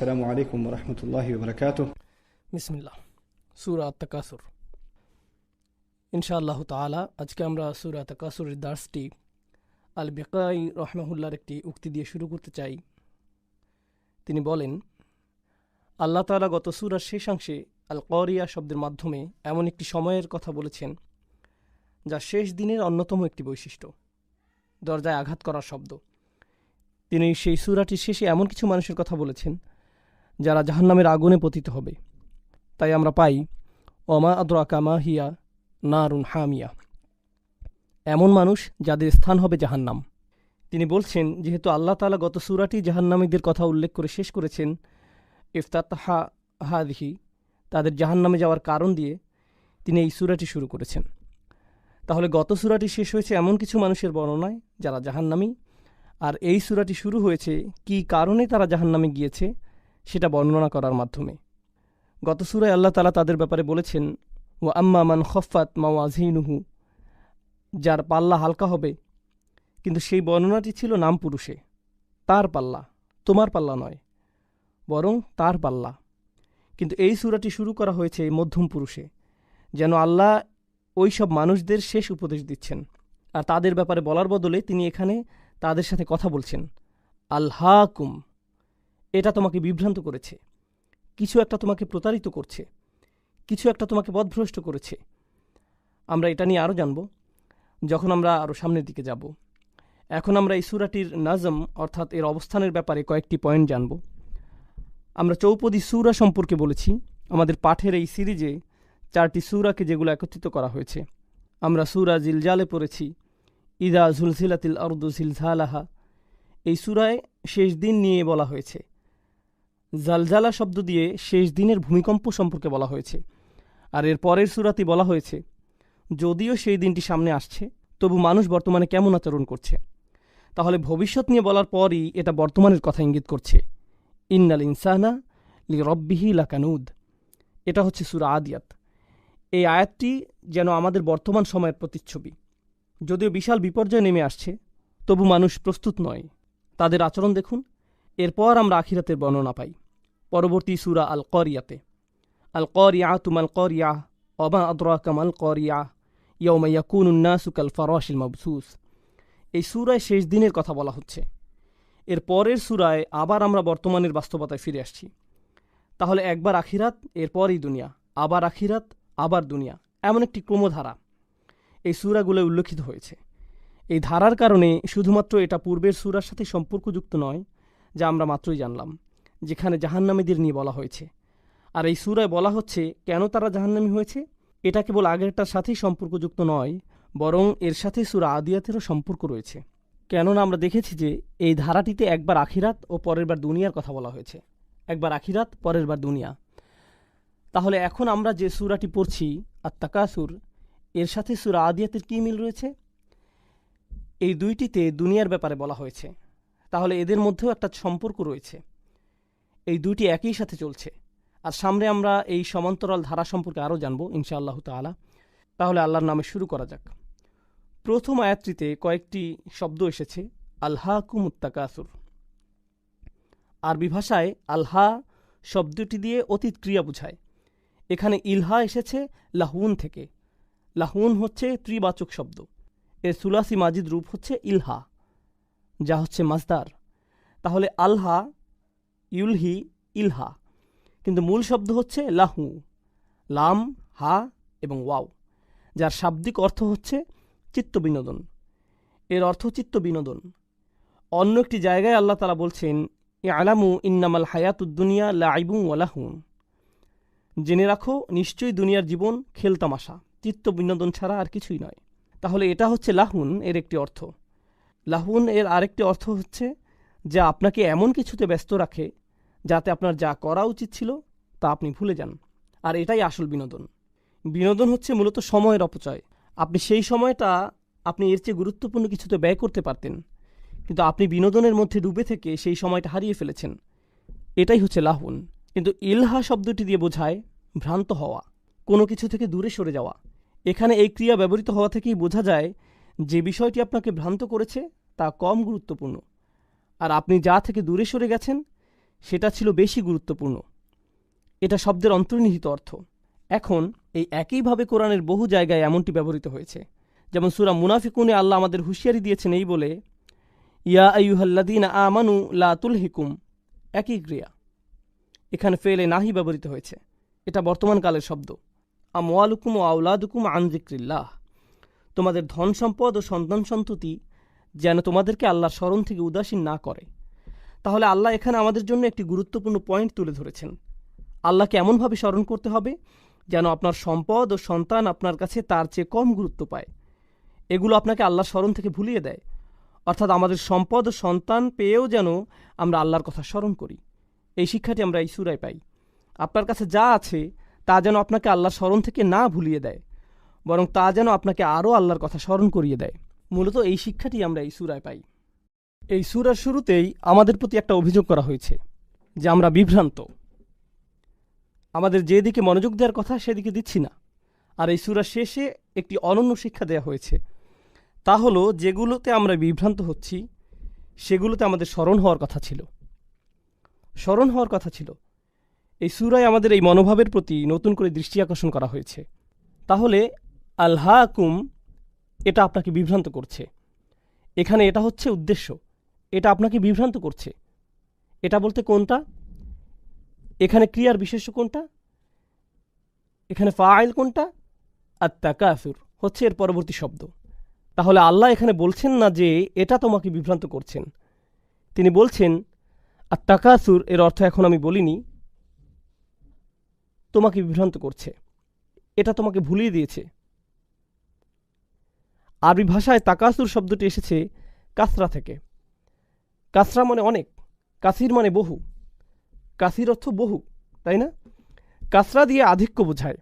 السلام عليكم ورحمة الله وبركاته বিসমিল্লাহ সুরা তাকাসুর ইনশাআল্লাহ তাআলা আজকে আমরা সুরা তাকাসুরের দার্সটি আল বেকাই রহমাহুল্লার একটি উক্তি দিয়ে শুরু করতে চাই তিনি বলেন আল্লাহ তাআলা গত সুরার শেষাংশে আল করিয়া শব্দের মাধ্যমে এমন একটি সময়ের কথা বলেছেন যা শেষ দিনের অন্যতম একটি বৈশিষ্ট্য দরজায় আঘাত করার শব্দ তিনি সেই সুরাটির শেষে এমন কিছু মানুষের কথা বলেছেন যারা জাহান্নামের আগুনে পতিত হবে। তাই আমরা পাই অমা আদরাকা মা হিয়া নারুন হামিয়া। এমন মানুষ যাদের স্থান হবে জাহান্নাম। তিনি বলছেন, যেহেতু আল্লাহ তালা গত সুরাটি জাহান্নামীদের কথা উল্লেখ করে শেষ করেছেন ইফতাহা হাদিহি তাদের জাহান্নামে যাওয়ার কারণ দিয়ে তিনি এই সুরাটি শুরু করেছেন। তাহলে গত সুরাটি শেষ হয়েছে এমন কিছু মানুষের বর্ণনায় যারা জাহান্নামী, আর এই সুরাটি শুরু হয়েছে কী কারণে তারা জাহান্নামে গিয়েছে সেটা বর্ণনা করার মাধ্যমে। গত সুরায় আল্লাহ তালা তাদের ব্যাপারে বলেছেন ও আম্মা মান খফাত মাওয়াজিনুহু যার পাল্লা হালকা হবে, কিন্তু সেই বর্ণনাটি ছিল নাম পুরুষে তার পাল্লা, তোমার পাল্লা নয়, বরং তার পাল্লা। কিন্তু এই সুরাটি শুরু করা হয়েছে মধ্যম পুরুষে, যেন আল্লাহ ওই সব মানুষদের শেষ উপদেশ দিচ্ছেন। আর তাদের ব্যাপারে বলার বদলে তিনি এখানে তাদের সাথে কথা বলছেন। আল্লাহকুম এটা তোমাকে বিভ্রান্ত করেছে। কিছু একটা তোমাকে প্রতারিত করছে। কিছু একটা তোমাকে পথভ্রষ্ট করেছে। আমরা এটা নিয়ে আরও জানব, যখন আমরা আরও সামনের দিকে যাব। এখন আমরা এই সুরাটির নাজম, অর্থাৎ এর অবস্থানের ব্যাপারে কয়েকটি পয়েন্ট জানব। আমরা চৌপদী সুরা সম্পর্কে বলেছি। আমাদের পাঠের এই সিরিজে চারটি সুরাকে যেগুলো একত্রিত করা হয়েছে। আমরা সুরা জিলজালে পড়েছি, ইদা ঝুলসিলাতিল আরদু ঝিলঝালাহা এই সুরায় শেষ দিন নিয়ে বলা হয়েছে। জালজালা শব্দ দিয়ে শেষ দিনের ভূমিকম্প সম্পর্কে বলা হয়েছে। আর এর পরের সুরাতি বলা হয়েছে, যদিও সেই দিনটি সামনে আসছে, তবু মানুষ বর্তমানে কেমন আচরণ করছে? তাহলে ভবিষ্যৎ নিয়ে বলার পরই এটা বর্তমানের কথা ইঙ্গিত করছে। ইন্নাল ইনসানা লি রব্বিহি লাকানুদ। এটা হচ্ছে সুরা আদিয়াত। এই আয়াতটি যেন আমাদের বর্তমান সময়ের প্রতিচ্ছবি। যদিও বিশাল বিপর্যয় নেমে আসছে, তবু মানুষ প্রস্তুত নয়। তাদের আচরণ দেখুন, এরপর আমরা আখিরাতের বর্ণনা পাই। পরবর্তী সুরা আল করিয়াতে আল করিয়া তুমাল করিয়া অবা আদরা কামাল করিয়া ইয়মাইয়া কুন উন্নাসুকাল ফরাশিল মবসুস। এই সুরায় শেষ দিনের কথা বলা হচ্ছে। এর পরের সুরায় আবার আমরা বর্তমানের বাস্তবতায় ফিরে আসছি। তাহলে একবার আখিরাত এরপরই দুনিয়া, আবার আখিরাত, আবার দুনিয়া, এমন একটি ক্রমধারা। এই সুরাগুলো উল্লেখিত হয়েছে। এই ধারার কারণে শুধুমাত্র এটা পূর্বের সুরার সাথে সম্পর্কযুক্ত নয়, যা আমরা মাত্রই জানলাম। যেখানে জাহান্নামীদের নিয়ে বলা হয়েছে। আর এই সুরায় বলা হচ্ছে, কেন তারা জাহান্নামী হয়েছে? এটা কেবল আগেরটার সাথেই সম্পর্কযুক্ত নয়, বরং এর সাথে সুরা আদিয়াতেরও সম্পর্ক রয়েছে। কেননা আমরা দেখেছি যে, এই ধারাটিতে একবার আখিরাত ও পরের বার দুনিয়ার কথা বলা হয়েছে। একবার আখিরাত, পরের বার দুনিয়া। তাহলে এখন আমরা যে সুরাটি পড়ছি আর তাকাসুর এর সাথে সুরা আদিয়াতের কী মিল রয়েছে? এই দুইটিতে দুনিয়ার ব্যাপারে বলা হয়েছে। তাহলে এদের মধ্যেও একটা সম্পর্ক রয়েছে। এই দুইটি একই সাথে চলছে। আর সামনে আমরা এই সমান্তরাল ধারা সম্পর্কে আরও জানব, ইনশাআল্লাহ তালা তাহলে আল্লাহর নামে শুরু করা যাক। প্রথম আয়াতটিতে কয়েকটি শব্দ এসেছে আল্হা কুমুত্তাকাসুর আরবি ভাষায় আলহা শব্দটি দিয়ে অতীত ক্রিয়া বুঝায়। এখানে ইলহা এসেছে লাহুন থেকে। লাহুন হচ্ছে ত্রিবাচক শব্দ। এর সুলাসি মাজিদ রূপ হচ্ছে ইলহা, যা হচ্ছে মাজদার। তাহলে আলহা ইউলহি ইলহা, কিন্তু মূল শব্দ হচ্ছে লাহু, লাম, হা এবং ওয়াও, যার শাব্দিক অর্থ হচ্ছে চিত্ত বিনোদন। এর অর্থ চিত্ত বিনোদন। অন্য একটি জায়গায় আল্লাহ তালা বলছেন এ আলামু ইন্নামাল হায়াতুদ্দুনিয়া লাইবু ওয়ালাহুন জেনে রাখো, নিশ্চয়ই দুনিয়ার জীবন খেলতামাশা, চিত্ত বিনোদন ছাড়া আর কিছুই নয়। তাহলে এটা হচ্ছে লাহুন, এর একটি অর্থ। লাহুন, এর আরেকটি অর্থ হচ্ছে, যা আপনাকে এমন কিছুতে ব্যস্ত রাখে যাতে আপনার যা করা উচিত ছিল তা আপনি ভুলে যান। আর এটাই আসল বিনোদন। বিনোদন হচ্ছে মূলত সময়ের অপচয়। আপনি সেই সময়টা আপনি এর চেয়ে গুরুত্বপূর্ণ কিছুতে ব্যয় করতে পারতেন। কিন্তু আপনি বিনোদনের মধ্যে ডুবে থেকে সেই সময়টা হারিয়ে ফেলেছেন। এটাই হচ্ছে লাহুন। কিন্তু ইলহা শব্দটি দিয়ে বোঝায় ভ্রান্ত হওয়া, কোনো কিছু থেকে দূরে সরে যাওয়া। এখানে এই ক্রিয়া ব্যবহৃত হওয়া থেকেই বোঝা যায় যে বিষয়টি আপনাকে ভ্রান্ত করেছে তা কম গুরুত্বপূর্ণ। আর আপনি যা থেকে দূরে সরে গেছেন সেটা ছিল বেশি গুরুত্বপূর্ণ। এটা শব্দের অন্তর্নিহিত অর্থ। এখন এই একইভাবে কোরআনের বহু জায়গায় এমনটি ব্যবহৃত হয়েছে। যেমন সুরা মুনাফিকুনে আল্লাহ আমাদের হুঁশিয়ারি দিয়েছেন এই বলে, ইয়া আইয়ুহাল্লাদিন আমানু লাতুল তুলহিকুম একই ক্রিয়া। এখানে ফেলে নাহি ব্যবহৃত হয়েছে। এটা বর্তমানকালের শব্দ। আমওয়ালুকুম ও আউলাদুকুম আনজিক্রিল্লাহ তোমাদের ধন সম্পদ ও সন্তান সন্ততি যেন তোমাদেরকে আল্লাহর স্মরণ থেকে উদাসীন না করে। তাহলে আল্লাহ এখানে আমাদের জন্য একটি গুরুত্বপূর্ণ পয়েন্ট তুলে ধরেছেন। আল্লাহকে এমনভাবে স্মরণ করতে হবে যেন আপনার সম্পদ ও সন্তান আপনার কাছে তার চেয়ে কম গুরুত্ব পায়। এগুলো আপনাকে আল্লাহর স্মরণ থেকে ভুলিয়ে দেয়। অর্থাৎ আমাদের সম্পদ ও সন্তান পেয়েও যেন আমরা আল্লাহর কথা স্মরণ করি। এই শিক্ষাটি আমরা এই সুরায় পাই। আপনার কাছে যা আছে, তা যেন আপনাকে আল্লাহর স্মরণ থেকে না ভুলিয়ে দেয়, বরং তা যেন আপনাকে আরও আল্লাহর কথা স্মরণ করিয়ে দেয়। মূলত এই শিক্ষাটি আমরা এই সুরায় পাই। এই সুরার শুরুতেই আমাদের প্রতি একটা অভিযোগ করা হয়েছে যে আমরা বিভ্রান্ত। আমাদের যেদিকে মনোযোগ দেওয়ার কথা সেদিকে দিচ্ছি না। আর এই সুরার শেষে একটি অনন্য শিক্ষা দেওয়া হয়েছে। তা হলো, যেগুলোতে আমরা বিভ্রান্ত হচ্ছি, সেগুলোতে আমাদের স্মরণ হওয়ার কথা ছিল। স্মরণ হওয়ার কথা ছিল। এই সুরায় আমাদের এই মনোভাবের প্রতি নতুন করে দৃষ্টি আকর্ষণ করা হয়েছে। তাহলে আল্লাহ এটা আপনাকে বিভ্রান্ত করছে। এখানে এটা হচ্ছে উদ্দেশ্য। এটা আপনাকে বিভ্রান্ত করছে। এটা বলতে কোনটা? এখানে ক্রিয়ার বিশেষ্য কোনটা? এখানে ফাইল কোনটা? আর তাকাসুর হচ্ছে এর পরবর্তী শব্দ। তাহলে আল্লাহ এখানে বলছেন না যে এটা তোমাকে বিভ্রান্ত করছেন। তিনি বলছেন আর তাকাসুর এর অর্থ এখন আমি বলিনি, তোমাকে বিভ্রান্ত করছে। এটা তোমাকে ভুলিয়ে দিয়েছে। আরবি ভাষায় তাকাসুর শব্দটি এসেছে কাসরা থেকে। কাসরা মানে অনেক, কাসির মানে বহু। কাসির অর্থ বহু, তাই না? কাসরা দিয়ে আধিক্য বোঝায়,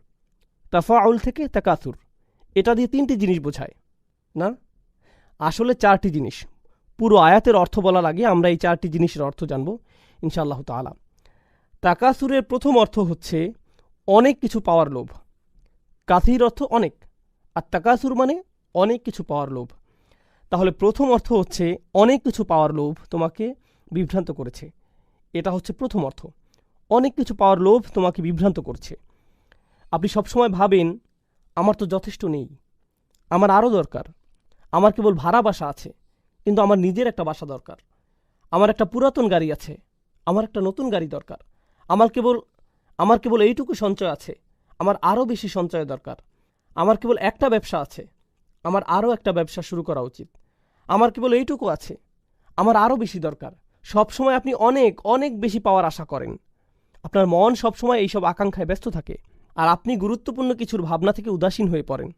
তাফাউল থেকে তাকাসুর, এটা দিয়ে তিনটি জিনিস বোঝায়, না? আসলে চারটি জিনিস, পুরো আয়াতের অর্থ বলার আগে আমরা এই চারটি জিনিসের অর্থ জানব, ইনশাআল্লাহ তালা তাকাসুরের প্রথম অর্থ হচ্ছে অনেক কিছু পাওয়ার লোভ। কাসির অর্থ অনেক, আর তাকাসুর মানে অনেক কিছু পাওয়ার লোভ। তাহলে প্রথম অর্থ হচ্ছে অনেক কিছু পাওয়ার লোভ তোমাকে বিভ্রান্ত করেছে। এটা হচ্ছে প্রথম অর্থ। অনেক কিছু পাওয়ার লোভ তোমাকে বিভ্রান্ত করছে। আপনি সবসময় ভাবেন, আমার তো যথেষ্ট নেই। আমার আরও দরকার। আমার কেবল ভাড়া বাসা আছে, কিন্তু আমার নিজের একটা বাসা দরকার। আমার একটা পুরাতন গাড়ি আছে, আমার একটা নতুন গাড়ি দরকার। আমার কেবল আমার কেবল এইটুকু সঞ্চয় আছে, আমার আরও বেশি সঞ্চয় দরকার। আমার কেবল একটা ব্যবসা আছে আমার আরও একটা ব্যবসা শুরু করা উচিত। আমার কেবল এইটুকু আছে। আমার আরও বেশি দরকার। সবসময় আপনি অনেক অনেক বেশি পাওয়ার আশা করেন। আপনার মন সবসময় এইসব আকাঙ্ক্ষায় ব্যস্ত থাকে আর আপনি গুরুত্বপূর্ণ কিছুর ভাবনা থেকে উদাসীন হয়ে পড়েন।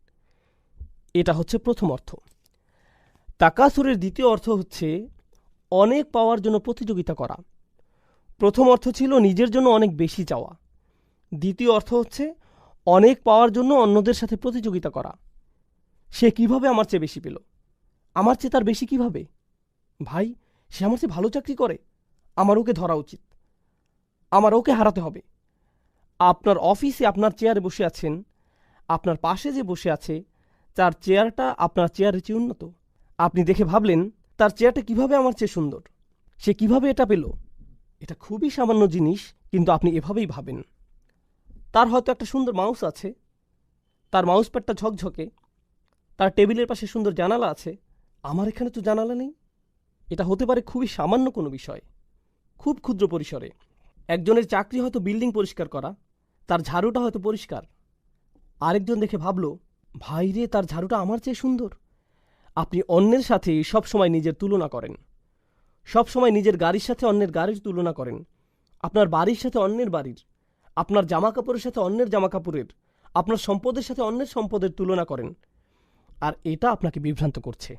এটা হচ্ছে প্রথম অর্থ। তাকাসুরের দ্বিতীয় অর্থ হচ্ছে অনেক পাওয়ার জন্য প্রতিযোগিতা করা। প্রথম অর্থ ছিল নিজের জন্য অনেক বেশি চাওয়া। দ্বিতীয় অর্থ হচ্ছে অনেক পাওয়ার জন্য অন্যদের সাথে প্রতিযোগিতা করা। সে কীভাবে আমার চেয়ে বেশি পেল? আমার চেয়ে তার বেশি কীভাবে? ভাই, সে আমার চেয়ে ভালো চাকরি করে। আমার ওকে ধরা উচিত। আমার ওকে হারাতে হবে। আপনার অফিসে আপনার চেয়ারে বসে আছেন, আপনার পাশে যে বসে আছে, তার চেয়ারটা আপনার চেয়ারের চেয়ে উন্নত। আপনি দেখে ভাবলেন, তার চেয়ারটা কীভাবে আমার চেয়ে সুন্দর? সে কীভাবে এটা পেল? এটা খুবই সামান্য জিনিস, কিন্তু আপনি এভাবেই ভাবেন। তার হয়তো একটা সুন্দর মাউস আছে। তার মাউস প্যাডটা ঝকঝকে। তার টেবিলের পাশে সুন্দর জানালা আছে। আমার এখানে তো জানালা নেই। এটা হতে পারে খুবই সামান্য কোনো বিষয়। খুব ক্ষুদ্র পরিসরে। একজনের চাকরি হয়তো বিল্ডিং পরিষ্কার করা, তার ঝাড়ুটা হয়তো পরিষ্কার। আরেকজন দেখে ভাবল, ভাই রে, তার ঝাড়ুটা আমার চেয়ে সুন্দর। আপনি অন্যের সাথে সব সময় নিজের তুলনা করেন। সব সময় নিজের গাড়ির সাথে অন্যের গাড়ির তুলনা করেন। আপনার বাড়ির সাথে অন্যের বাড়ির। আপনার জামা কাপড়ের সাথে অন্যের জামা কাপড়ের আপনার সম্পদের সাথে অন্যের সম্পদের তুলনা করেন। আর এটা আপনাকে বিভ্রান্ত করছে।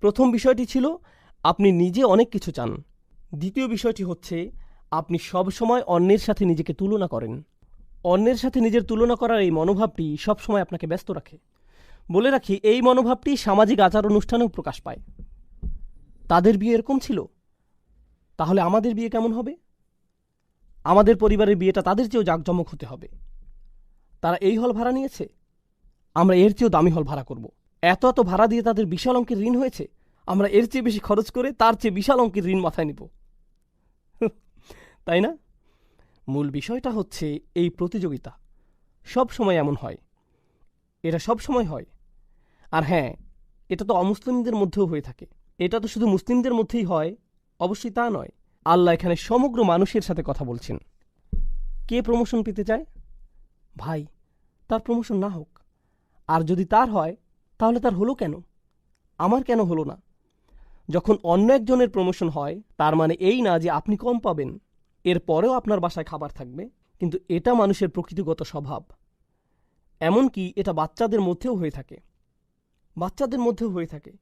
প্রথম বিষয়টি ছিল, আপনি নিজে অনেক কিছু চান। দ্বিতীয় বিষয়টি হচ্ছে, আপনি সব সময় অন্যের সাথে নিজেকে তুলনা করেন। অন্যের সাথে নিজের তুলনা করার এই মনোভাবটি সবসময় আপনাকে ব্যস্ত রাখে। বলে রাখি, এই মনোভাবটি সামাজিক আচার অনুষ্ঠানেও প্রকাশ পায়। তাদের বিয়ে এরকম ছিল? তাহলে আমাদের বিয়ে কেমন হবে? আমাদের পরিবারের বিয়েটা তাদের চেয়েও জাঁকজমক হতে হবে। তারা এই হল ভাড়া নিয়েছে? আমরা এর চেয়েও দামি হল ভাড়া করব। এত এত ভাড়া দিয়ে তাদের বিশাল অঙ্কের ঋণ হয়েছে? আমরা এর চেয়ে বেশি খরচ করে তার চেয়ে বিশাল অঙ্কের ঋণ মাথায় নিব। তাই না? মূল বিষয়টা হচ্ছে এই প্রতিযোগিতা। সব সময় এমন হয়। এটা সব সময় হয়। আর হ্যাঁ এটা তো অমুসলিমদের মধ্যেও হয়ে থাকে। এটা তো শুধু মুসলিমদের মধ্যেই হয়, অবশ্যই তা নয়। আল্লাহ এখানে সমগ্র মানুষের সাথে কথা বলছেন। কে প্রমোশন পেতে চায়? ভাই, তার প্রমোশন না হোক। আর যদি তার হয় তাহলে তার হলো কেন? আমার কেন হলো না? যখন অন্য একজনের প্রমোশন হয়, তার মানে এই না যে আপনি কম পাবেন। এর পরেও আপনার বাসায় খাবার থাকবে, কিন্তু এটা মানুষের প্রকৃতিগত স্বভাব। এমনকি এটা বাচ্চাদের মধ্যেও হয়ে থাকে। বাচ্চাদের মধ্যেও হয়ে থাকে।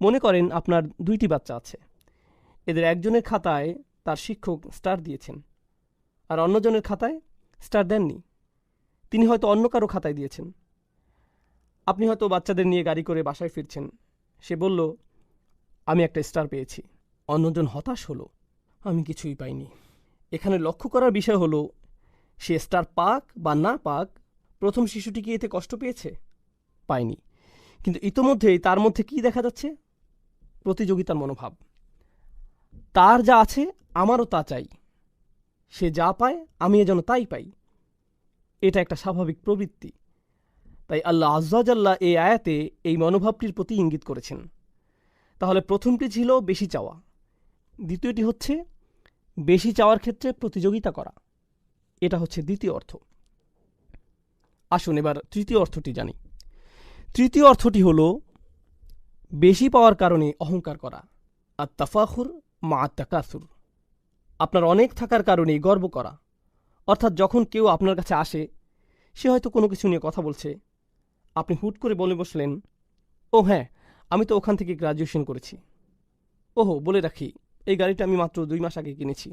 মনে করেন আপনার দুইটি বাচ্চা আছে। এদের একজনের খাতায় তার শিক্ষক স্টার দিয়েছেন, আর অন্যজনের খাতায় স্টার দেননি। তিনি হয়তো অন্য কারও খাতায় দিয়েছেন। আপনি হয়তো বাচ্চাদের নিয়ে গাড়ি করে বাসায় ফিরছেন। সে বলল, আমি একটা স্টার পেয়েছি। অন্যজন হতাশ হলো। আমি কিছুই পাইনি। এখানে লক্ষ্য করার বিষয় হলো, সে স্টার পাক বা না পাক, প্রথম শিশুটি কি এতে কষ্ট পেয়েছে? পায়নি। কিন্তু ইতোমধ্যেই তার মধ্যে কি দেখা যাচ্ছে? প্রতিযোগিতার মনোভাব। তার যা আছে, আমারও তা চাই। সে যা পায় আমি যেন তাই পাই। এটা একটা স্বাভাবিক প্রবৃত্তি। তাই আল্লাহ আজ্লাহ এই আয়াতে এই মনোভাবটির প্রতি ইঙ্গিত করেছেন। তাহলে প্রথমটি ছিল বেশি চাওয়া। দ্বিতীয়টি হচ্ছে বেশি চাওয়ার ক্ষেত্রে প্রতিযোগিতা করা। এটা হচ্ছে দ্বিতীয় অর্থ। আসুন এবার তৃতীয় অর্থটি জানি। তৃতীয় অর্থটি হল বেশি পাওয়ার কারণে অহংকার করা, আর তাফাহুর মা তাকাসুর। আপনার অনেক থাকার কারণে গর্ব করা। অর্থাৎ যখন কেউ আপনার কাছে আসে, সে হয়তো কোনো কিছু নিয়ে কথা বলছে আপনি হুট করে বলে বসলেন ও হ্যাঁ আমি তো ওখান থেকে গ্রাজুয়েশন করেছি। ওহো, বলে রাখি, এই গাড়িটা আমি মাত্র দুই মাস আগে কিনেছি।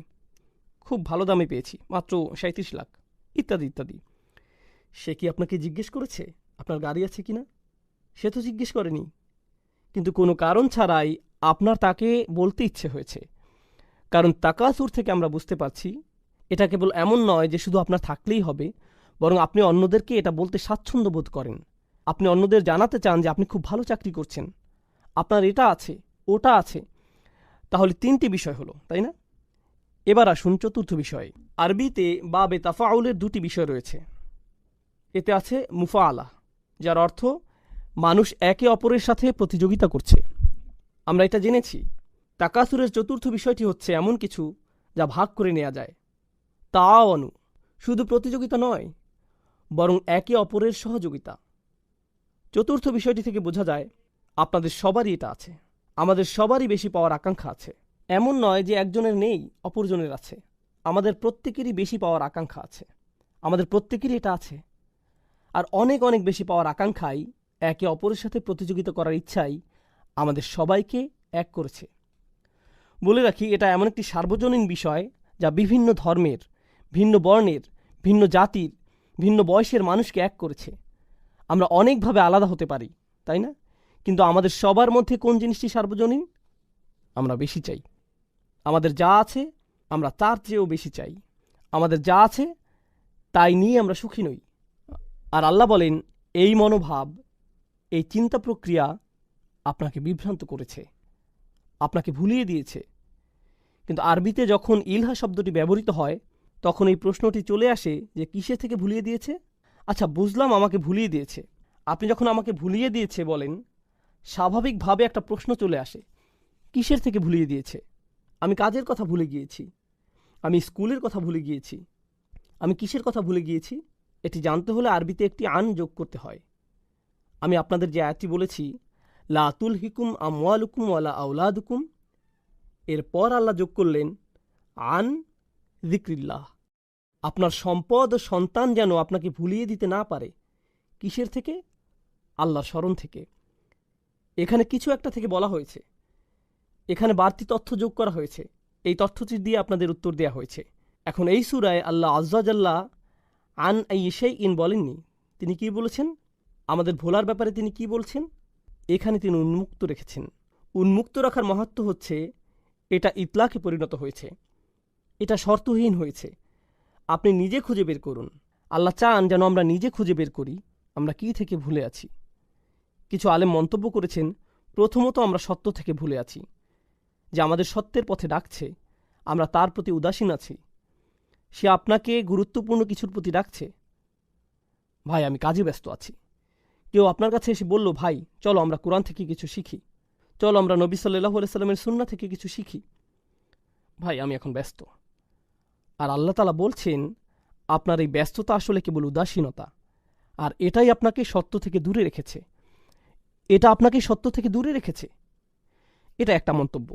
খুব ভালো দামে পেয়েছি, মাত্র সাঁত্রিশ লাখ, ইত্যাদি ইত্যাদি। সে কি আপনাকে জিজ্ঞেস করেছে, আপনার গাড়ি আছে কি না সে তো জিজ্ঞেস করেনি। কিন্তু কোনো কারণ ছাড়াই আপনার তাকে বলতে ইচ্ছে হয়েছে। কারণ তাকাসুর থেকে আমরা বুঝতে পারছি, এটা কেবল এমন নয় যে শুধু আপনার থাকলেই হবে, বরং আপনি অন্যদেরকে এটা বলতে স্বাচ্ছন্দ্য বোধ করেন। আপনি অন্যদের জানাতে চান যে আপনি খুব ভালো চাকরি করছেন। আপনার এটা আছে, ওটা আছে। তাহলে তিনটি বিষয় হলো, তাই না? এবার আসুন চতুর্থ বিষয়ে। আরবিতে বা বেতাফাউলের দুটি বিষয় রয়েছে। এতে আছে মুফা আলা যার অর্থ মানুষ একে অপরের সাথে প্রতিযোগিতা করছে। আমরা এটা জেনেছি। তাকাসুরের চতুর্থ বিষয়টি হচ্ছে এমন কিছু যা ভাগ করে নেওয়া যায়। তাও অনু শুধু প্রতিযোগিতা নয়, বরং একে অপরের সহযোগিতা। চতুর্থ বিষয়টি থেকে বোঝা যায়, আপনাদের সবারই এটা আছে। আমাদের সবারই বেশি পাওয়ার আকাঙ্ক্ষা আছে। এমন নয় যে একজনের নেই, অপরজনের আছে। আমাদের প্রত্যেকেরই বেশি পাওয়ার আকাঙ্ক্ষা আছে। আমাদের প্রত্যেকেরই এটা আছে। আর অনেক অনেক বেশি পাওয়ার আকাঙ্ক্ষাই একে অপরের সাথে প্রতিযোগিতা করার ইচ্ছাই আমাদের সবাইকে এক করেছে। বলে রাখি, এটা এমন একটি সার্বজনীন বিষয় যা বিভিন্ন ধর্মের, ভিন্ন বর্ণের, ভিন্ন জাতির, ভিন্ন বয়সের মানুষকে এক করেছে। আমরা অনেকভাবে আলাদা হতে পারি, তাই না? কিন্তু আমাদের সবার মধ্যে কোন জিনিসটি সার্বজনীন? আমরা বেশি চাই। আমাদের যা আছে, আমরা তার চেয়েও বেশি চাই। আমাদের যা আছে, তাই নিয়ে আমরা সুখী নই। আর আল্লাহ বলেন, এই মনোভাব, এই চিন্তা প্রক্রিয়া আপনাকে বিভ্রান্ত করেছে, আপনাকে ভুলিয়ে দিয়েছে। কিন্তু আরবিতে যখন ইলহা শব্দটি ব্যবহৃত হয়, তখন এই প্রশ্নটি চলে আসে যে কিসে থেকে ভুলিয়ে দিয়েছে? আচ্ছা বুঝলাম আমাকে ভুলিয়ে দিয়েছে। আপনি যখন আমাকে ভুলিয়ে দিয়েছে বলেন, স্বাভাবিকভাবে একটা প্রশ্ন চলে আসে। কিসের থেকে ভুলিয়ে দিয়েছে? আমি কাজের কথা ভুলে গিয়েছি। আমি স্কুলের কথা ভুলে গিয়েছি। আমি কিসের কথা ভুলে গিয়েছি? এটি জানতে হলে আরবিতে একটি আন যোগ করতে হয়। আমি আপনাদের যে আয়াতটি বলেছি লাতুল হিকুম আমওয়ালুকুম ওয়ালা আউলাদুকুম এরপর আল্লাহ যোগ করলেন, আন জিক্রিল্লাহ আপনার সম্পদ ও সন্তান যেন আপনাকে ভুলিয়ে দিতে না পারে। কিসের থেকে? আল্লাহর স্মরণ থেকে। এখানে কিছু একটা থেকে বলা হয়েছে। এখানে বাড়তি তথ্য যোগ করা হয়েছে। এই তথ্যটি দিয়ে আপনাদের উত্তর দেওয়া হয়েছে। এখন এই সুরায় আল্লাহ আজ্লাহ আন ইসেই ইন বলেননি। তিনি কি বলেছেন? আমাদের ভোলার ব্যাপারে তিনি কি বলছেন? এখানে তিনি উন্মুক্ত রেখেছেন। উন্মুক্ত রাখার মাহাত্ম হচ্ছে, এটা ইতলাকে পরিণত হয়েছে। এটা শর্তহীন হয়েছে। আপনি নিজে খুঁজে বের করুন। আল্লাহ চান যেন আমরা নিজে খুঁজে বের করি, আমরা কি থেকে ভুলে আছি? কিছু আলেম মন্তব্য করেছেন, প্রথমত আমরা সত্য থেকে ভুলে আছি। যে আমাদের সত্যের পথে ডাকছে, আমরা তার প্রতি উদাসীন আছি। সে আপনাকে গুরুত্বপূর্ণ কিছুর প্রতি ডাকছে। ভাই, আমি কাজে ব্যস্ত আছি। কেউ আপনার কাছে এসে বলল, ভাই, চলো আমরা কোরআন থেকে কিছু শিখি। চলো আমরা নবী সাল্লাহ সাল্লামের সুন্না থেকে কিছু শিখি। ভাই, আমি এখন ব্যস্ত। আর আল্লাহ তালা বলছেন, আপনার এই ব্যস্ততা আসলে কেবল উদাসীনতা, আর এটাই আপনাকে সত্য থেকে দূরে রেখেছে। এটা আপনাকে সত্য থেকে দূরে রেখেছে। এটা একটা মন্তব্য।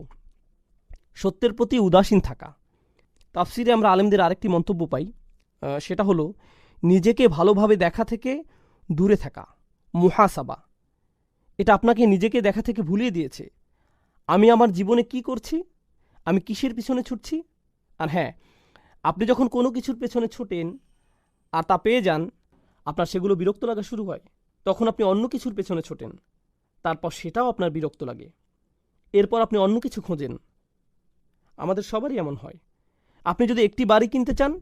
সত্যের প্রতি উদাসীন থাকা। তাফসিরে আমরা আলেমদের আরেকটি মন্তব্য পাই সেটা হলো, নিজেকে ভালোভাবে দেখা থেকে দূরে থাকা, মুহাসাবা। এটা আপনাকে নিজেকে দেখা থেকে ভুলিয়ে দিয়েছে। আমি আমার জীবনে কি করছি? আমি কিসের পিছনে ছুটছি? আর হ্যাঁ আপনি যখন কোনো কিছুর পেছনে ছোটেন আর তা পেয়ে যান, আপনার সেগুলো বিরক্ত লাগা শুরু হয়। তখন আপনি অন্য কিছুর পেছনে ছোটেন। তারপর সেটাও আপনার বিরক্ত লাগে। এরপর আপনি অন্য কিছু খোঁজেন। আমাদের সবারই এমন হয়। আপনি যদি একটি বাড়ি কিনতে চান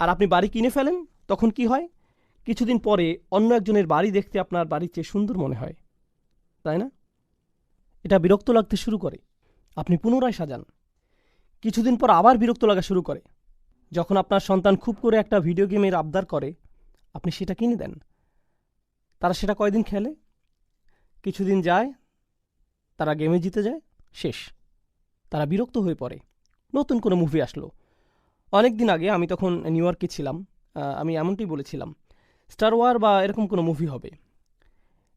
আর আপনি বাড়ি কিনে ফেলেন, তখন কি হয়? কিছুদিন পরে অন্য একজনের বাড়ি দেখতে আপনার বাড়ির চেয়ে সুন্দর মনে হয়। তাই না? এটা বিরক্ত লাগতে শুরু করে। আপনি পুনরায় সাজান। কিছুদিন পর আবার বিরক্ত লাগা শুরু করে। যখন আপনার সন্তান খুব করে একটা ভিডিও গেমের আবদার করে, আপনি সেটা কিনে দেন। তারা সেটা কয়দিন খেলে? কিছুদিন যায়, তারা গেমে জিতে যায়, শেষ। তারা বিরক্ত হয়ে পড়ে। নতুন কোনো মুভি আসলো। অনেক দিন আগে আমি তখন নিউ ইয়র্কে ছিলাম আমি এমনটি বলেছিলাম স্টার ওয়ার বা এরকম কোনো মুভি হবে।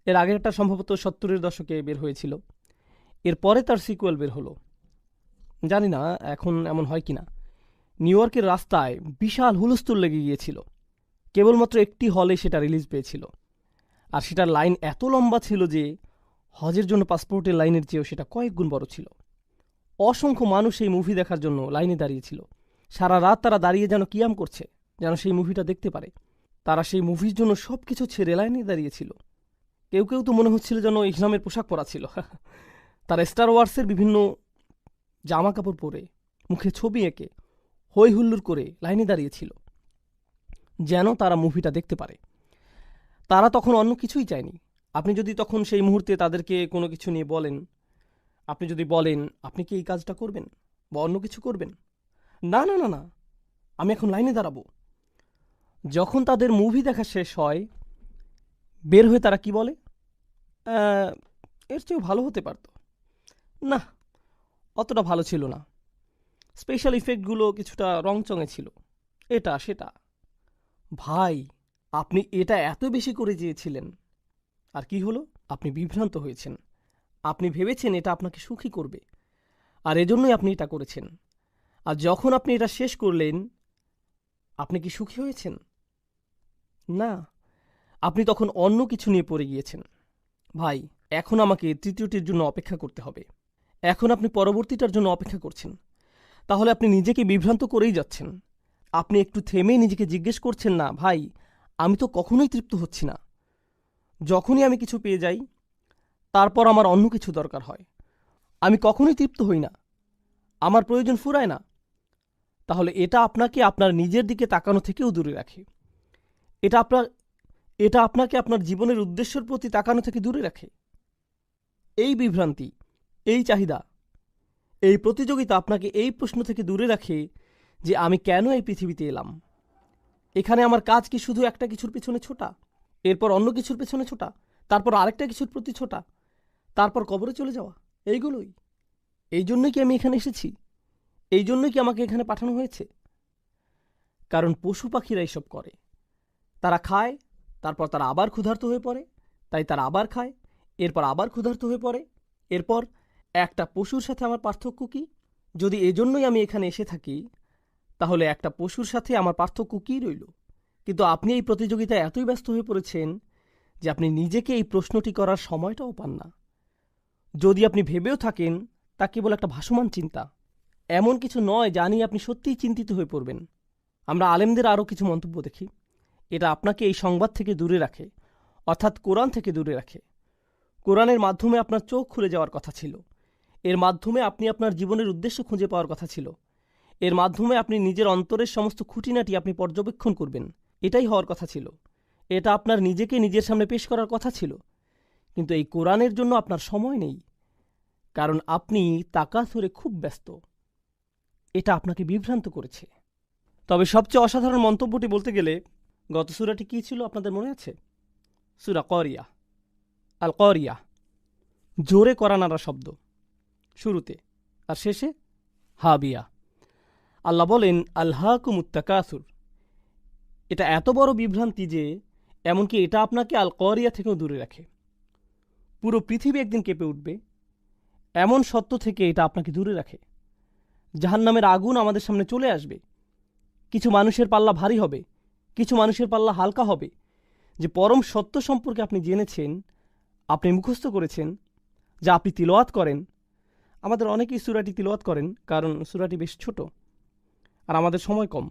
এর আগের একটা সম্ভবত সত্তরের দশকে বের হয়েছিল। এরপরে তার সিকুয়েল বের হলো। জানি না এখন এমন হয় কি না নিউ ইয়র্কের রাস্তায় বিশাল হুলস্থুল লেগে গিয়েছিল। কেবলমাত্র একটি হলে সেটা রিলিজ পেয়েছিল। আর সেটার লাইন এত লম্বা ছিল যে হজের জন্য পাসপোর্টের লাইনের চেয়েও সেটা কয়েক গুণ বড় ছিল। অসংখ্য মানুষ এই মুভি দেখার জন্য লাইনে দাঁড়িয়েছিল সারা রাত তারা দাঁড়িয়ে যেন কিয়াম করছে, যেন সেই মুভিটা দেখতে পারে। তারা সেই মুভির জন্য সব কিছু ছেড়ে লাইনে দাঁড়িয়েছিল কেউ কেউ তো মনে হচ্ছিল যেন ইসলামের পোশাক পরা ছিল। তারা স্টার ওয়ার্সের বিভিন্ন জামা কাপড় পরে মুখে ছবি এঁকে হই হুল্লোড় করে লাইনে দাঁড়িয়েছিল, যেন তারা মুভিটা দেখতে পারে। তারা তখন অন্য কিছুই চায়নি। আপনি যদি তখন সেই মুহূর্তে তাদেরকে কোনো কিছু নিয়ে বলেন, আপনি যদি বলেন, আপনি কি এই কাজটা করবেন বা অন্য কিছু করবেন? না না না না, আমি এখন লাইনে দাঁড়াবো। যখন তাদের মুভি দেখা শেষ হয়, বের হয়ে তারা কি বলে? এর চেয়েও ভালো হতে পারতো। না, অতটা ভালো ছিল না। স্পেশাল ইফেক্টগুলো কিছুটা রংচঙে ছিল। এটা, সেটা। ভাই, আপনি এটা এত বেশি করে চেয়েছিলেন। আর কি হলো? আপনি বিভ্রান্ত হয়েছেন। আপনি ভেবেছেন এটা আপনাকে সুখী করবে। আর এজন্যই আপনি এটা করেছেন। আর যখন আপনি এটা শেষ করলেন, আপনি কি সুখী হয়েছেন? না। আপনি তখন অন্য কিছু নিয়ে পড়ে গিয়েছেন। ভাই, এখন আমাকে তৃতীয়টির জন্য অপেক্ষা করতে হবে। এখন আপনি পরবর্তীটার জন্য অপেক্ষা করছেন। তাহলে আপনি নিজেকে বিভ্রান্ত করেই যাচ্ছেন। আপনি একটু থেমে নিজেকে জিজ্ঞেস করছেন না, ভাই, আমি তো কখনোই তৃপ্ত হচ্ছি না। যখনই আমি কিছু পেয়ে যাই, তারপর আমার অন্য কিছু দরকার হয়। আমি কখনোই তৃপ্ত হই না। আমার প্রয়োজন ফুরায় না। তাহলে এটা আপনাকে আপনার নিজের দিকে তাকানো থেকেও দূরে রাখে। এটা আপনার এটা আপনাকে আপনার জীবনের উদ্দেশ্যের প্রতি তাকানো থেকে দূরে রাখে। এই বিভ্রান্তি, এই চাহিদা এই প্রতিযোগিতা আপনাকে এই প্রশ্ন থেকে দূরে রাখে যে আমি কেন এই পৃথিবীতে এলাম? এখানে আমার কাজ কি শুধু একটা কিছুর পিছনে ছোটা? এরপর অন্য কিছুর পেছনে ছোটা? তারপর আরেকটা কিছুর প্রতি ছোটা? তারপর কবরে চলে যাওয়া? এইগুলোই? এই জন্যই কি আমি এখানে এসেছি? এই জন্যই কি আমাকে এখানে পাঠানো হয়েছে? কারণ পশু পাখিরা এসব করে। তারা খায়, তারপর তারা আবার ক্ষুধার্ত হয়ে পড়ে, তাই তারা আবার খায়, এরপর আবার ক্ষুধার্ত হয়ে পড়ে, এরপর একটা পশুর সাথে আমার পার্থক্য কি? যদি এজন্যই আমি এখানে এসে থাকি, তাহলে একটা পশুর সাথে আমার পার্থক্য কী রইল? কিন্তু আপনি এই প্রতিযোগিতায় এতই ব্যস্ত হয়ে পড়েছেন যে আপনি নিজেকে এই প্রশ্নটি করার সময়টাও পান না। যদি আপনি ভেবেও থাকেন, তা কেবল একটা ভাসমান চিন্তা। এমন কিছু নয় যা নিয়ে আপনি সত্যিই চিন্তিত হয়ে পড়বেন। আমরা আলেমদের আরও কিছু মন্তব্য দেখি। এটা আপনাকে এই সংবাদ থেকে দূরে রাখে, অর্থাৎ কোরআন থেকে দূরে রাখে। কোরআনের মাধ্যমে আপনার চোখ খুলে যাওয়ার কথা ছিল। এর মাধ্যমে আপনি আপনার জীবনের উদ্দেশ্য খুঁজে পাওয়ার কথা ছিল। এর মাধ্যমে আপনি নিজের অন্তরের সমস্ত খুঁটিনাটি আপনি পর্যবেক্ষণ করবেন। এটাই হওয়ার কথা ছিল। এটা আপনার নিজেকে নিজের সামনে পেশ করার কথা ছিল। কিন্তু এই কোরআনের জন্য আপনার সময় নেই। কারণ আপনি তাকাথরে খুব ব্যস্ত। এটা আপনাকে বিভ্রান্ত করেছে। তবে সবচেয়ে অসাধারণ মন্তব্যটি বলতে গেলে, গত সুরাটি কী ছিল আপনাদের মনে আছে? সুরা করিয়া আল করিয়া জোরে করা নাড়া শব্দ। শুরুতে, আর শেষে, হাবিয়া। আল্লাহ বলেন আল্লাহকুমুত্তাকাসুর এটা এত বড় বিভ্রান্তি যে, এমনকি এটা আপনাকে আল করিয়া থেকেও দূরে রাখে। পুরো পৃথিবী একদিন কেঁপে উঠবে। এমন সত্য থেকে এটা আপনাকে দূরে রাখে। জাহান্নামের আগুন আমাদের সামনে চলে আসবে। কিছু মানুষের পাল্লা ভারী হবে, কিছু মানুষের পাল্লা হালকা হবে। যে পরম সত্য সম্পর্কে আপনি জেনেছেন, আপনি মুখস্থ করেছেন, যা আপনি তিলওয়াত করেন আমাদের অনেকেই সুরাটি তিলওয়াত করেন, কারণ সুরাটি বেশ ছোট আর আমাদের সময় কম,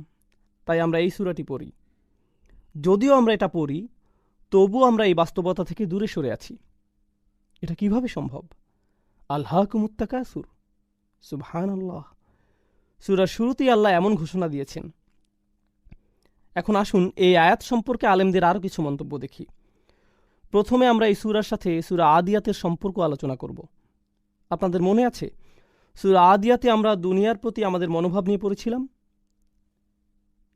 তাই আমরা এই সুরাটি পড়ি। যদিও আমরা এটা পড়ি, তবুও আমরা এই বাস্তবতা থেকে দূরে সরে আছি। এটা কীভাবে সম্ভব? আল্লাহ কুমুত্তাকাসুর সুবহান আল্লাহ সুরার শুরুতেই আল্লাহ এমন ঘোষণা দিয়েছেন। এখন আসুন এই আয়াত সম্পর্কে আলেমদের আরও কিছু মন্তব্য দেখি। প্রথমে আমরা এই সুরার সাথে সুরা আদিয়াতের সম্পর্ক আলোচনা করব। আপনাদের মনে আছে? সুরা আদিয়াতে আমরা দুনিয়ার প্রতি আমাদের মনোভাব নিয়ে পড়েছিলাম?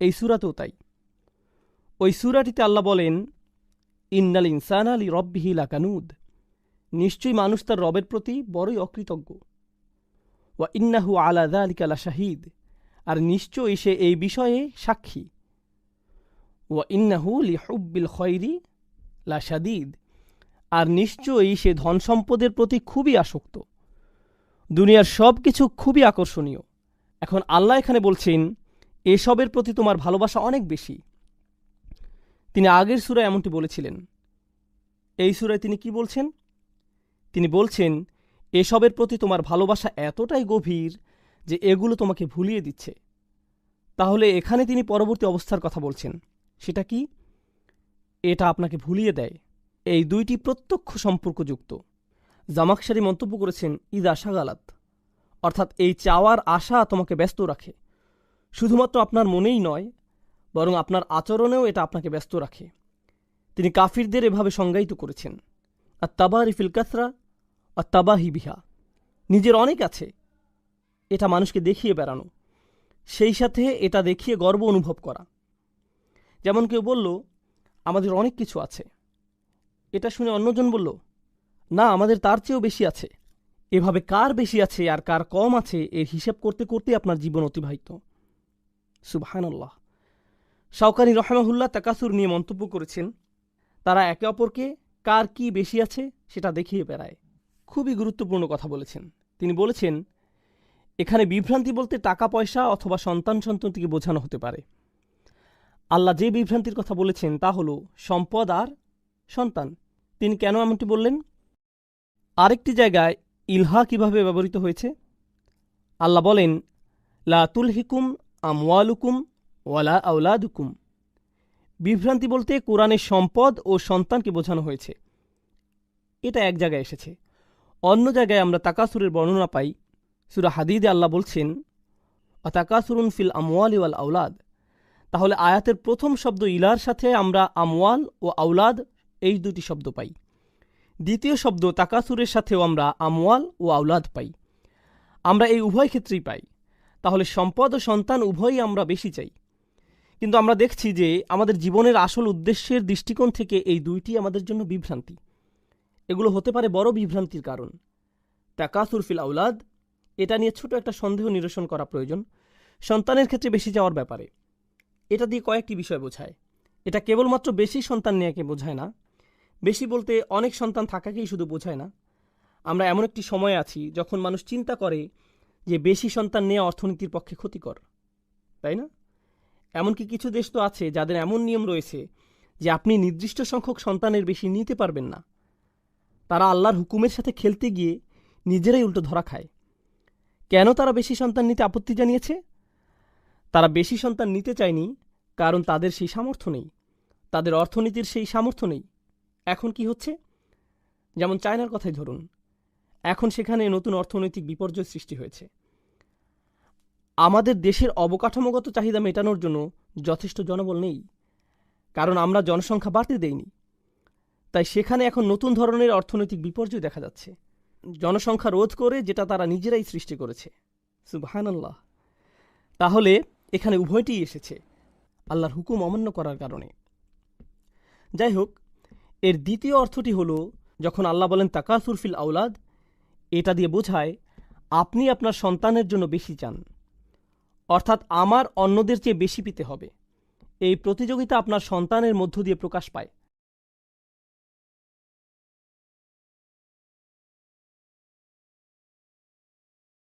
এই সুরাতেও তাই। ওই সুরাটিতে আল্লাহ বলেন, ইন্নাল ইনসান আলী রব্বিহি লাকানুদ। নিশ্চয়ই মানুষ তার রবের প্রতি বড়ই অকৃতজ্ঞ। ওয়া ইন্নাহু আলা আলিকালা শাহিদ আর নিশ্চয়ই সে এই বিষয়ে সাক্ষী। ওয়া ইন্নাহু লিহুব্বিল খয়রি লা শাদিদ আর নিশ্চয়ই সে ধন সম্পদের প্রতি খুবই আসক্ত। দুনিয়ার সব কিছু খুবই আকর্ষণীয়। এখন আল্লাহ এখানে বলছেন, এসবের প্রতি তোমার ভালোবাসা অনেক বেশি। তিনি আগের সুরায় এমনটি বলেছিলেন। এই সুরায় তিনি কি বলছেন? তিনি বলছেন, এসবের প্রতি তোমার ভালোবাসা এতটাই গভীর যে এগুলো তোমাকে ভুলিয়ে দিচ্ছে। তাহলে এখানে তিনি পরবর্তী অবস্থার কথা বলছেন। সেটা কি? এটা আপনাকে ভুলিয়ে দেয়। এই দুইটি প্রত্যক্ষ সম্পর্কযুক্ত। জামাকসারি মন্তব্য করেছেন ঈদ আশা গালাত। অর্থাৎ এই চাওয়ার আশা তোমাকে ব্যস্ত রাখে। শুধুমাত্র আপনার মনেই নয়, বরং আপনার আচরণেও এটা আপনাকে ব্যস্ত রাখে। তিনি কাফিরদের এভাবে সংজ্ঞায়িত করেছেন। আর তাবা রিফিল কাসরা আর তাবাহি বিহা। নিজের অনেক আছে, এটা মানুষকে দেখিয়ে বেড়ানো। সেই সাথে এটা দেখিয়ে গর্ব অনুভব করা। যেমন কেউ বলল, আমাদের অনেক কিছু আছে। এটা শুনে অন্যজন বলল না, আমাদের তার চেয়েও বেশি আছে। এভাবে কার বেশি আছে আর কার কম আছে, এর হিসেব করতে করতে আপনার জীবন অতিবাহিত। সুবাহানল্লাহ। শাওকানি রহমাহুল্লাহ তাকাসুর নিয়ে মন্তব্য করেছেন, তারা একে অপরকে কার কি বেশি আছে সেটা দেখিয়ে বেড়ায়। খুবই গুরুত্বপূর্ণ কথা বলেছেন। তিনি বলেছেন, এখানে বিভ্রান্তি বলতে টাকা পয়সা অথবা সন্তান সন্ততিকে বোঝানো হতে পারে। আল্লাহ যে বিভ্রান্তির কথা বলেছেন তা হল সম্পদ আর সন্তান। তিনি কেন এমনটি বললেন? আরেকটি জায়গায় ইলহা কীভাবে ব্যবহৃত হয়েছে? আল্লাহ বলেন, লা তুলহিকুম আমওয়ালুকুম ওয়ালা আউলাদুকুম বিভ্রান্তি বলতে কোরআনের সম্পদ ও সন্তানকে বোঝানো হয়েছে। এটা এক জায়গায় এসেছে। অন্য জায়গায় আমরা তাকাসুরের বর্ণনা পাই। সুরা হাদিদে আল্লাহ বলছেন অতাকাসুরুন ফিল আমওয়ালি ওয়াল আউলাদ তাহলে আয়াতের প্রথম শব্দ ইলার সাথে আমরা আমওয়াল ও আউলাদ এই দুটি শব্দ পাই। দ্বিতীয় শব্দ তাকাসুরের সাথেও আমরা আমওয়াল ও আউলাদ পাই। আমরা এই উভয় ক্ষেত্রেই পাই। তাহলে সম্পদ ও সন্তান উভয়ই আমরা বেশি চাই। কিন্তু আমরা দেখছি যে আমাদের জীবনের আসল উদ্দেশ্যের দৃষ্টিকোণ থেকে এই দুইটি আমাদের জন্য বিভ্রান্তি। এগুলো হতে পারে বড় বিভ্রান্তির কারণ। তাকাসুর ফিল আউলাদ এটা নিয়ে ছোট একটা সন্দেহ নিরসন করা প্রয়োজন, সন্তানের ক্ষেত্রে বেশি যাওয়ার ব্যাপারে। এটা দিয়ে কয়েকটি বিষয় বোঝায়। এটা কেবলমাত্র বেশি সন্তান নেয়াকে বোঝায় না বেশি বলতে অনেক সন্তান থাকাকেই শুধু বোঝায় না। আমরা এমন একটি সময় আছি যখন মানুষ চিন্তা করে যে বেশি সন্তান নেওয়া অর্থনীতির পক্ষে ক্ষতিকর, তাই না? এমনকি কিছু দেশ তো আছে যাদের এমন নিয়ম রয়েছে যে আপনি নির্দিষ্ট সংখ্যক সন্তানের বেশি নিতে পারবেন না। তারা আল্লাহর হুকুমের সাথে খেলতে গিয়ে নিজেরাই উল্টো ধরা খায়। কেন তারা বেশি সন্তান নিতে আপত্তি জানিয়েছে? তারা বেশি সন্তান নিতে চায়নি কারণ তাদের সেই সামর্থ্য নেই। তাদের অর্থনীতির সেই সামর্থ্য নেই। এখন কি হচ্ছে? যেমন চায়নার কথাই ধরুন, এখন সেখানে নতুন অর্থনৈতিক বিপর্যয় সৃষ্টি হয়েছে। আমাদের দেশের অবকাঠামোগত চাহিদা মেটানোর জন্য যথেষ্ট জনবল নেই, কারণ আমরা জনসংখ্যা বাড়তে দেইনি। তাই সেখানে এখন নতুন ধরনের অর্থনৈতিক বিপর্যয় দেখা যাচ্ছে। জনসংখ্যা রোধ করে যেটা তারা নিজেরাই সৃষ্টি করেছে। সুবাহানাল্লাহ। তাহলে এখানে উভয়টিই এসেছে, আল্লাহর হুকুম অমান্য করার কারণে। যাই হোক এর দ্বিতীয় অর্থটি হল, যখন আল্লাহ বলেন, তাকাসুর ফিল আউলাদ এটা দিয়ে বোঝায়, আপনি আপনার সন্তানের জন্য বেশি চান। অর্থাৎ আমার অন্যদের চেয়ে বেশি পেতে হবে। এই প্রতিযোগিতা আপনার সন্তানের মধ্য দিয়ে প্রকাশ পায়।